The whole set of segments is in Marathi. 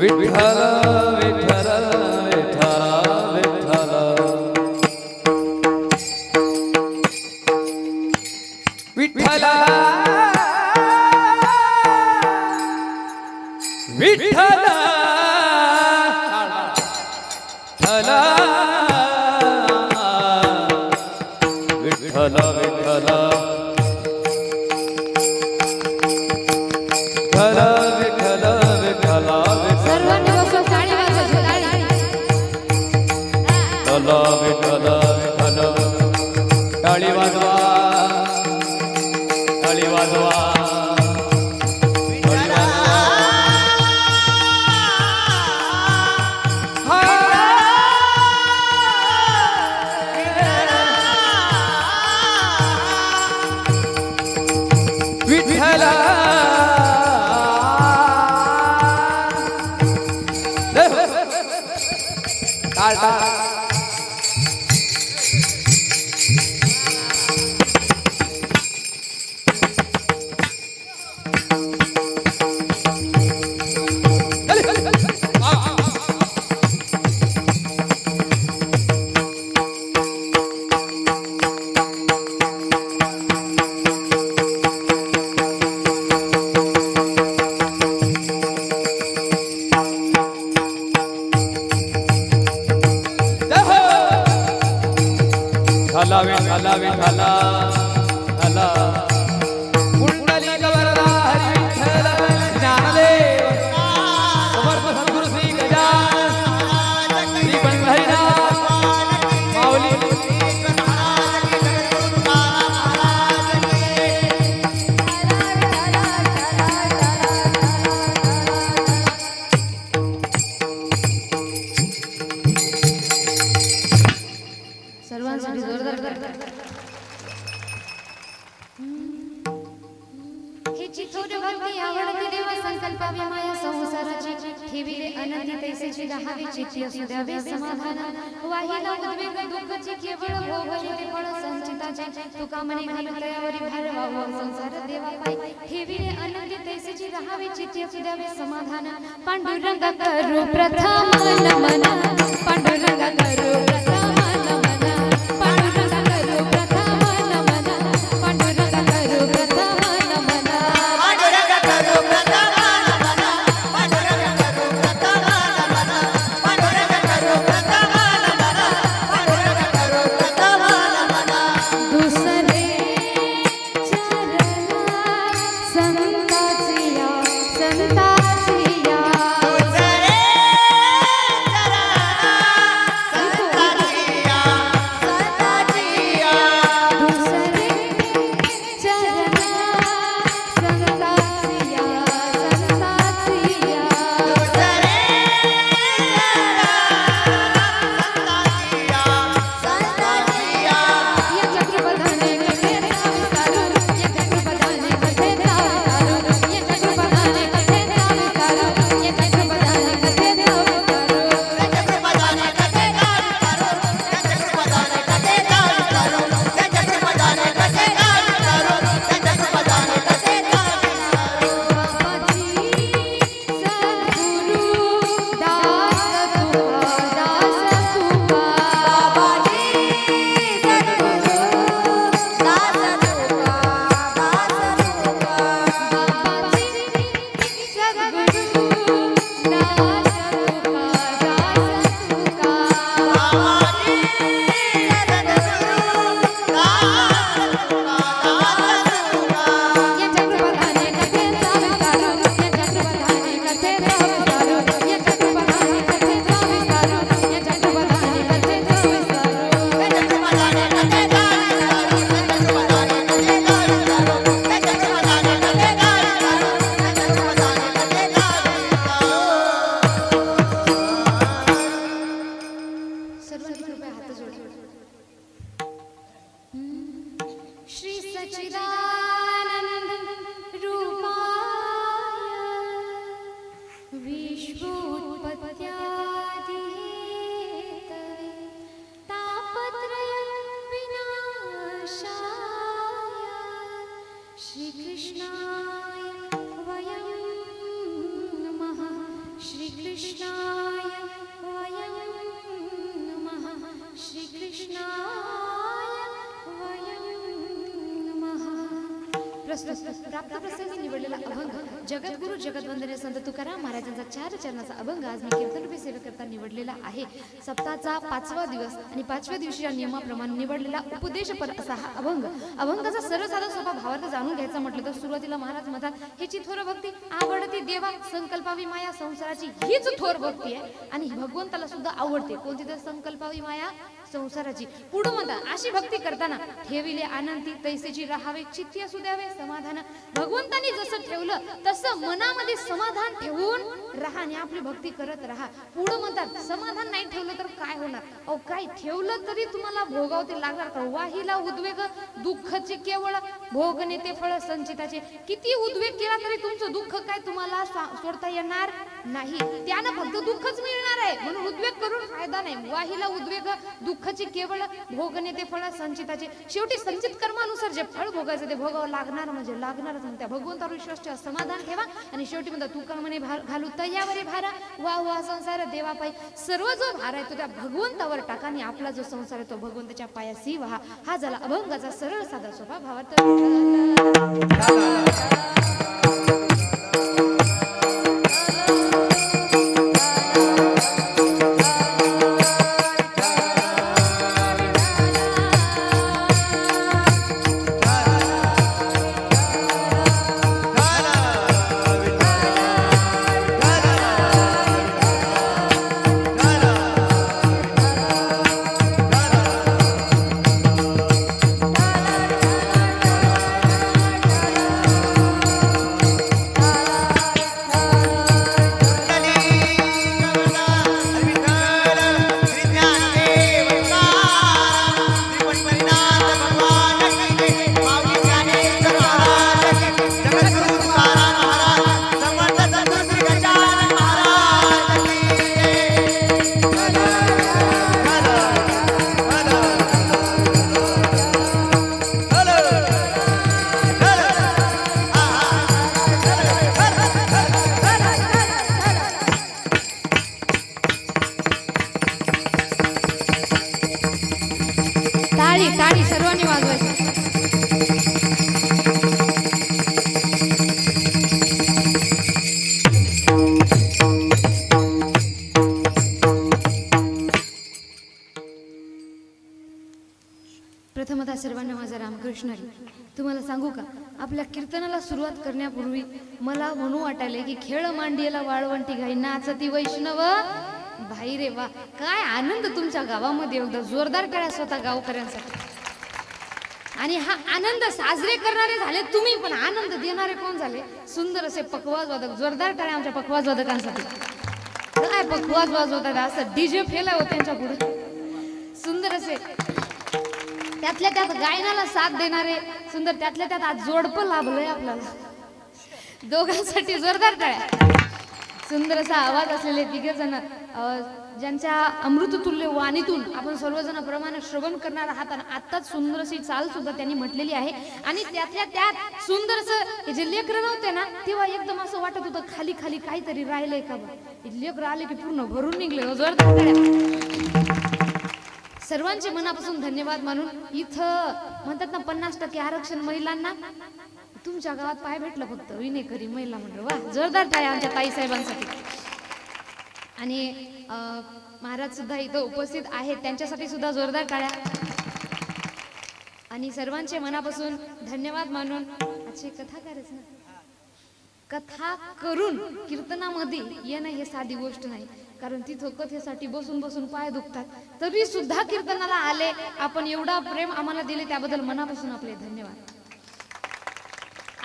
विठ्ठल কাটা घालावे घालावे घाला घाला भक्ती आवडती देव संकल्पावी माया संसाराची ठेविले अनंती तैसेची असू द्यावे समाधान. वाहिला उद्वेग केवळ भोगली ते फळ संचिताचे. तुका मने घालू तयावरी भार वाहू संसार देवा ठेविले अनंती तैसेची असू द्यावे समाधान. पांडुरंग करू प्रथम नमन. पांडुरंग करू वयम् नमः। श्रीकृष्णा प्रस्तुत निवडलेला अभंग जगद्गुरु जगदवंदने संत तुकाराम महाराजांचा चार चरणाचा अभंग आज मी कीर्तनरूपी सेवेकरता निवडलेला आहे. सप्ताहाचा पाचवा दिवस आणि पाचव्या दिवशीच्या नियमाप्रमाणे निवडलेला उपदेशपर असा हा अभंग. अभंगाचा सरळ साधा सोपा भावार्थ जाणून घ्यायचा म्हटलं तर सुरुवातीला महाराज म्हणतात ह्याची थोर भक्ती आवडते देवा संकल्पावी माया संसाराची हीच थोर भक्ती आहे. आणि भगवंताला सुद्धा आवडते. कोणती तर संकल्पावी माया संसाराची. पुढं म्हणतात अशी भक्ती करताना ठेविले आनंदी तैसेची राहावे चित्ती असू द्यावे समाधान. भगवंतांनी जसं ठेवलं तसं मनामध्ये समाधान ठेवून राहा आणि आपली भक्ती करत राहा. पुढं म्हणतात समाधान नाही ठेवलं तर काय होणार? अहो काय ठेवलं तरी तुम्हाला भोगावते लागणार. का वाहिला उद्वेग दुःखचे केवळ भोगणे ते फळ संचिताचे. किती उद्वेग केला तरी तुमचं दुःख काय तुम्हाला सोडता येणार नाही. त्यानं फक्त दुःखच मिळणार आहे. म्हणून उद्वेग करून फायदा नाही. वाहिला उद्वेग दुःखाचे केवळ भोगणे ते फळ संचिताचे. शेवटी संचित कर्मानुसार जे फळ भोगायचं ते भोगावं लागणार म्हणजे लागणारच म्हणत्या भगवंतावर विश्वास ठेवा समाधान ठेवा. आणि शेवटी म्हणतात तू का म्हणे घालू? तयावरी भारा. वा वा संसार देवा पायी सर्व जो भार आहे तो त्या भगवंतावर टाका आणि आपला जो संसार आहे तो भगवंताच्या पायासी व्हा. हा झाला अभंगाचा सरळ साधा सोपा भावार्थ टाळी टाळी सर्वांनी वाजवायची. प्रथमतः सर्वांना माझा रामकृष्ण तुम्हाला सांगू का? आपल्या कीर्तनाला सुरुवात करण्यापूर्वी मला म्हणू वाटायले की खेळ मांडीला वाळवंटी घाई. नाचती वैष्णव भाई रे वा काय आनंद तुमच्या गावामध्ये एकदा जोरदार करा स्वतः गावकऱ्यांसाठी. आणि हा आनंद साजरे करणारे झाले तुम्ही पण आनंद देणारे कोण झाले? सुंदर असे पखवाज वादक जोरदार टाळ्या आमच्या पखवाज वादकांसाठी. काय पखवाज वाजवतात असं डीजे फेल आहे हो त्यांच्या पुढे. सुंदर असे त्यातल्या त्यात गायनाला साथ देणारे सुंदर त्यातल्या त्यात आज जोडपं लाभलंय आपल्याला. दोघांसाठी जोरदार टाळ्या सुंदर असा आवाज असलेले तिघे जण ज्यांच्या अमृततुल्य वाणीतून आपण सर्वजण प्रमाणे श्रवण करणार आहात आणि आत्ताच सुंदर अशी चाल सुद्धा त्यांनी म्हटलेली आहे. आणि त्यातल्या त्यात सुंदर असं हे जे लेकर नव्हते ना तेव्हा एकदम असं वाटत होतं खाली खाली काहीतरी राहिलंय का बा? हे आले की पूर्ण भरून निघले हो, जोरदार सर्वांचे मनापासून धन्यवाद मानून इथं म्हणतात ना पन्नास टक्के आरक्षण महिलांना. तुमच्या गावात पाय भेटलं फक्त. विनेकरी महिला मंडळ. वा जोरदार काय आमच्या ताई साहेबांसाठी. आणि महाराज सुद्धा इथं उपस्थित आहेत. त्यांच्यासाठी सुद्धा जोरदार टाळ्या. आणि सर्वांचे मनापासून धन्यवाद मानून आजची कथाकारच ना. कथा करून कीर्तनामध्ये येणं हे साधी गोष्ट नाही. कारण तिथं कथेसाठी बसून बसून पाय दुखतात. तरी सुद्धा कीर्तनाला आले. आपण एवढा प्रेम आम्हाला दिले त्याबद्दल मनापासून आपले धन्यवाद.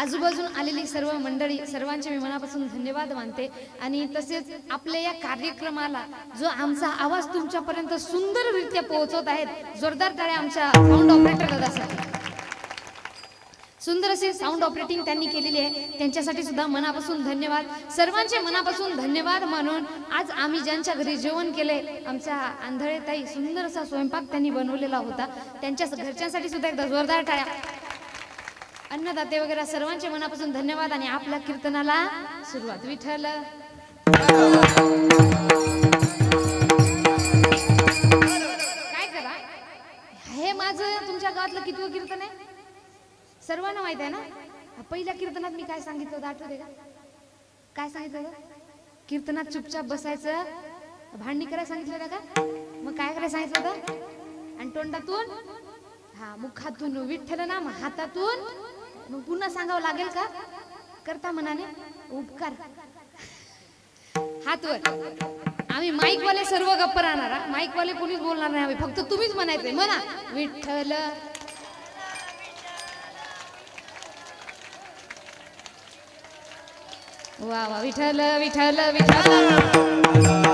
आजूबाजून आलेली सर्व मंडळी सर्वांचे मी मनापासून धन्यवाद मानते. आणि तसेच आपल्या या कार्यक्रमाला जो आमचा आवाज तुमच्यापर्यंत सुंदररित्या पोहोचवत आहेत जोरदार टाळ्या आमच्या साऊंड ऑपरेटर दादासाठी सुंदर असे साऊंड ऑपरेटिंग त्यांनी केलेली आहे. त्यांच्यासाठी सुद्धा मनापासून धन्यवाद. सर्वांचे मनापासून धन्यवाद मानून आज आम्ही ज्यांच्या घरी जेवण केले आमच्या आंधळे ताई सुंदर असा स्वयंपाक त्यांनी बनवलेला होता. त्यांच्या घरच्यांसाठी सुद्धा एकदा जोरदार टाळ्या. अन्नदाते वगैरे सर्वांचे मनापासून धन्यवाद आणि आपल्या कीर्तनाला सुरुवात. विठल काय करा? हे माझं तुमच्या गावातलं कितवं कीर्तन आहे? सर्वांना माहीत आहे ना? पहिल्या कीर्तनात मी काय सांगितलं होतं? आठवते का? काय सांगितलं होतं? कीर्तनात चुपचाप बसायचं. भांडणी करायला सांगितलं होतं का? मग काय करायला सांगितलं होतं? आणि तोंडातून हा मुखातून विठ्ठल नाम हातातून मग पुन्हा सांगावं लागेल का? करता मनाने? उपकार. हात वर आम्ही माईक वाले सर्व गप्प राहणार. माईकवाले माईक वाले कोणीच बोलणार नाही आम्ही. फक्त तुम्हीच म्हणायचंय. म्हणा. विठ्ठल. वा वा. विठ्ठल विठ्ठल विठ्ठल.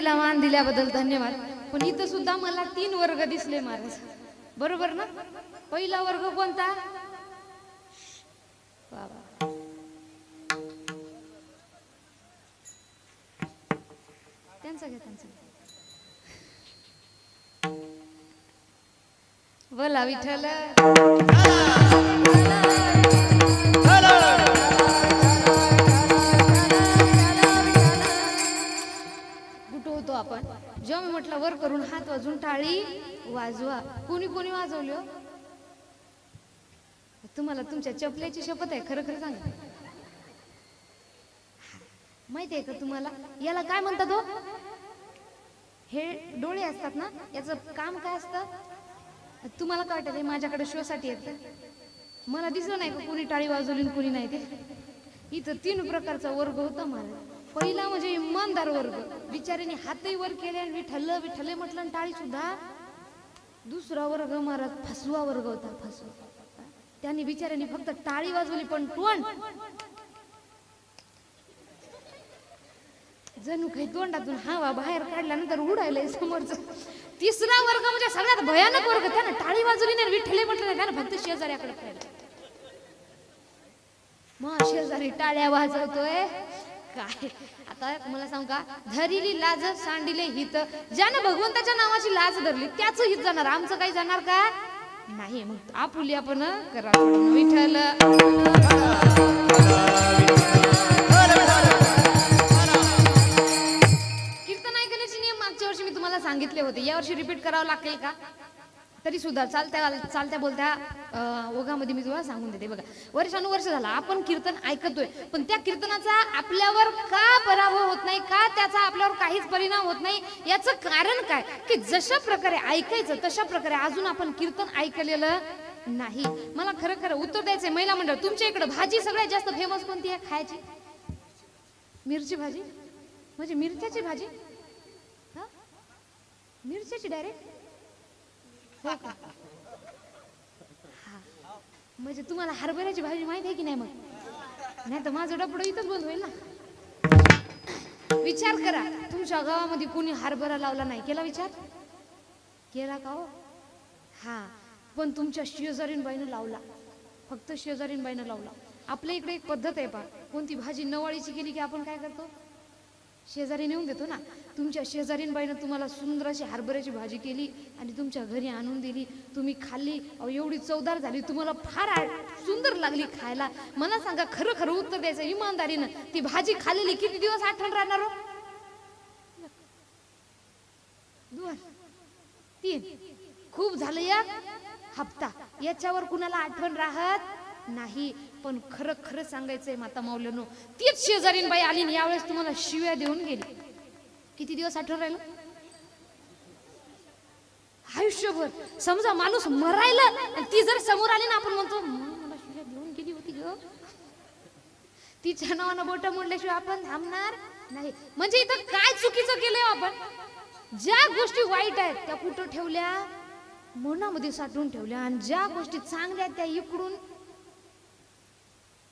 तिला मान दिल्याबद्दल धन्यवाद. पण इथं सुद्धा मला तीन वर्ग दिसले महाराज. बरोबर ना? पहिला वर्ग कोणता? वा त्यांचा घ्या त्यांचा बोला विठ्ठल. होतो आपण. जेव्हा मी म्हटलं वर करून हात वाजून टाळी वाजवा. कोणी कोणी वाजवली हो? तुम्हाला तुमच्या चपल्याची शपथ आहे खरं खरं सांगा. माहिती आहे का तुम्हाला? याला काय म्हणतात हो? हे डोळे असतात ना याचं काम काय असतं? तुम्हाला काय वाटत हे माझ्याकडे शोसाठी येतं मला दिसलं नाही का कोणी टाळी वाजवली कोणी नाही ते इथं तीन प्रकारचा वर्ग होता मला पहिला म्हणजे इमानदार वर्ग. बिचारीने हातही वर केले आणि विठ्ठल विठ्ठल म्हटलं आणि टाळी सुद्धा. दुसरा वर्ग महाराज फसवा वर्ग होता फसवा. त्यांनी बिचाऱ्याने फक्त टाळी वाजवली पण तोंड जणू काही तोंडातून हवा बाहेर काढल्यानंतर उडायलंय समोरच. तिसरा वर्ग म्हणजे सगळ्यात भयानक वर्ग. त्यानं टाळी वाजवली नाही विठ्ठले म्हटलं नाही. त्यानं फक्त शेजाऱ्याकडे पाहिलं. मग शेजारी टाळ्या वाजवतोय. काय? आता मला सांगू का? धरिली लाज सांडिले हित. ज्यानं भगवंताच्या नावाची लाज धरली त्याच हित जाणार. आमचं काही जाणार का? नाही मग आपुली आपण करा. विठ्ठल. कीर्तन ऐकण्याचे नियम मागच्या वर्षी मी तुम्हाला सांगितले होते. या वर्षी रिपीट करावं लागेल का? तरी सुद्धा चालत्या चालत्या बोलत्या ओघामध्ये मी तुम्हाला सांगून देते. बघा वर्षानुवर्ष झाला आपण कीर्तन ऐकतोय पण त्या कीर्तनाचा आपल्यावर का पराभव होत नाही का त्याचा आपल्यावर काहीच परिणाम होत नाही याचं कारण काय? की जशा प्रकारे ऐकायचं तशा प्रकारे अजून आपण कीर्तन ऐकलेलं नाही. मला खरं खरं उत्तर द्यायचंय महिला मंडळ तुमच्या इकडे भाजी सगळ्यात जास्त फेमस कोणती आहे? खायची? मिरची भाजी? म्हणजे मिरच्याची भाजी? हा? मिरच्याची डायरेक्ट हो. का हा. म्हणजे तुम्हाला हरभऱ्याची भाजी माहीत आहे की नाही मग? नाही तर माझं डबडं इथंच बंद होईल ना. विचार करा तुमच्या गावामध्ये कोणी हरभरा लावला नाही. केला विचार? केला का हो? हा. पण तुमच्या शेजारीन बाईनं लावला. फक्त शेजारीन बाईनं लावला. आपल्या इकडे एक पद्धत आहे पा कोणती भाजी नवाळीची केली की आपण काय करतो? शेजारी नेऊन देतो ना. तुमच्या शेजारीनबाईनं तुम्हाला सुंदर अशी हरभऱ्याची भाजी केली आणि तुमच्या घरी आणून दिली. तुम्ही खाल्ली. अहो, एवढी चवदार झाली. तुम्हाला फार सुंदर लागली खायला. मला सांगा खरं खरं उत्तर द्यायचं इमानदारीनं. ती भाजी खाल्लेली किती दिवस आठवण राहणार हो? दोन तीन. खूप झालं या हप्ता. याच्यावर कुणाला आठवण राहत नाही. पण खरं खरं सांगायचंय माता माऊल्यानो तीच शेजारीन बाई आली आणि यावेळेस तुम्हाला शिव्या देऊन गेली. किती दिवस आठवण राहिलं? आयुष्यभर. समजा माणूस मरायला ती जर समोर आली ना आपण म्हणतो मला शिव्या देऊन गेली होती ग. तिच्या नावानं बोट मोडल्याशिवाय आपण थांबणार नाही. म्हणजे इथं काय चुकीचं केलंय आपण? ज्या गोष्टी वाईट आहेत त्या कुठं ठेवल्या? मनामध्ये साठवून ठेवल्या. आणि ज्या गोष्टी चांगल्या आहेत त्या इकडून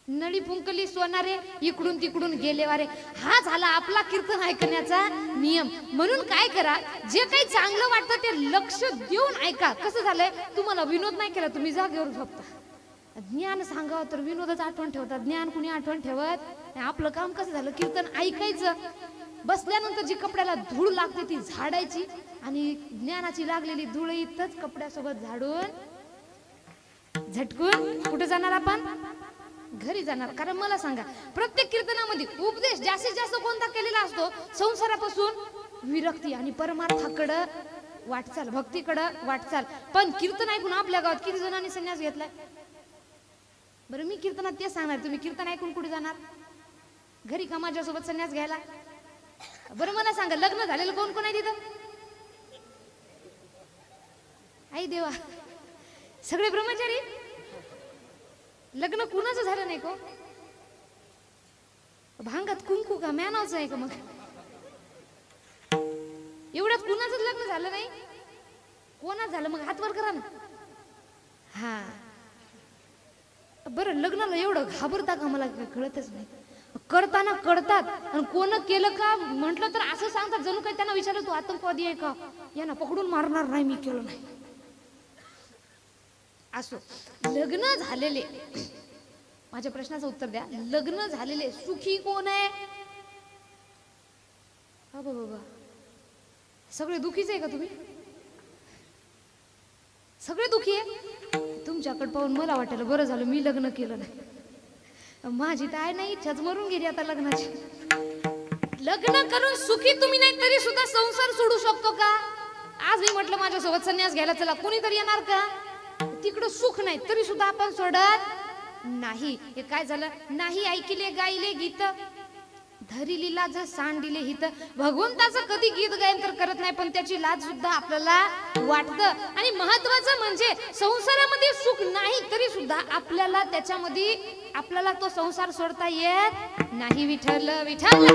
नळी फुंकली सोनारे इकडून तिकडून गेले वारे. हा झाला आपला कीर्तन ऐकण्याचा नियम. म्हणून काय करा जे काही चांगलं वाटतं ते लक्ष देऊन ऐका. कसं झालंय? तुम्हाला विनोद नाही केला तुम्ही जागेवर झोपता ज्ञान सांगावं तर विनोदच आठवण ठेवतात. ज्ञान कुणी आठवण ठेवत? आपलं काम कसं झालं? कीर्तन ऐकायचं. बसल्यानंतर जी कपड्याला धूळ लागते ती झाडायची आणि ज्ञानाची लागलेली धूळ इथंच कपड्यासोबत झाडून झटकून कुठे जाणार आपण? घरी जाणार. कारण मला सांगा प्रत्येक कीर्तनामध्ये उपदेश जास्तीत जास्त कोणता केलेला असतो? संसारापासून विरक्ती आणि परमार्थाकडं वाटचाल भक्तीकडं वाटचाल. पण कीर्तन ऐकून आपल्या गावात किती जणांनी संन्यास घेतलाय? बरं मी कीर्तनात ते सांगणार तुम्ही कीर्तन ऐकून कुठे जाणार? घरी का माझ्यासोबत संन्यास घ्यायला? बरं मला सांगा लग्न झालेलं कोण कोण आहे तिथं? आई देवा सगळे ब्रह्मचारी? लग्न कुणाचं झालं नाही को भांगात कुंकू का मॅनावचं आहे का मग? एवढ्यात कुणाचं लग्न झालं नाही? कोणाच झालं? मग हात वर करा ना. हा. बरं लग्नाला एवढं घाबरता का मला कळतच नाही. करताना कळतात आणि कोण केलं का म्हटलं तर असं सांगतात. जणू काही त्यांना विचारलं तू आतंकवादी आहे का? यांना पकडून मारणार नाही मी केलं नाही. असो. लग्न झालेले. माझ्या प्रश्नाचं उत्तर द्या. लग्न झालेले सुखी कोण आहे? बाबा बाबा सगळे दुखीच आहे का तुम्ही? सगळे दुखी आहे? तुमच्याकडे पाहून मला वाटायला बरं झालं मी लग्न केलं नाही. माझी तर आहे नाही इच्छाच मरून गेली आता लग्नाची. लग्न करून सुखी तुम्ही नाही तरी सुद्धा संसार सोडू शकतो का? आज मी म्हटलं माझ्यासोबत संन्यास घ्यायला चला. कोणीतरी येणार का? तिकडं सुख नाही तरी सुद्धा आपण सोडत नाही. हे काय झालं? नाही ऐकिले गायले गीत. धरिली लाज सांडिले हित. भगवंताचं कधी गीत गायन तर करत नाही पण त्याची लाज सुद्धा आपल्याला वाटतं. आणि महत्वाचं म्हणजे संसारामध्ये सुख नाही तरी सुद्धा आपल्याला त्याच्यामध्ये आपल्याला तो संसार सोडता येत नाही. विठल विठल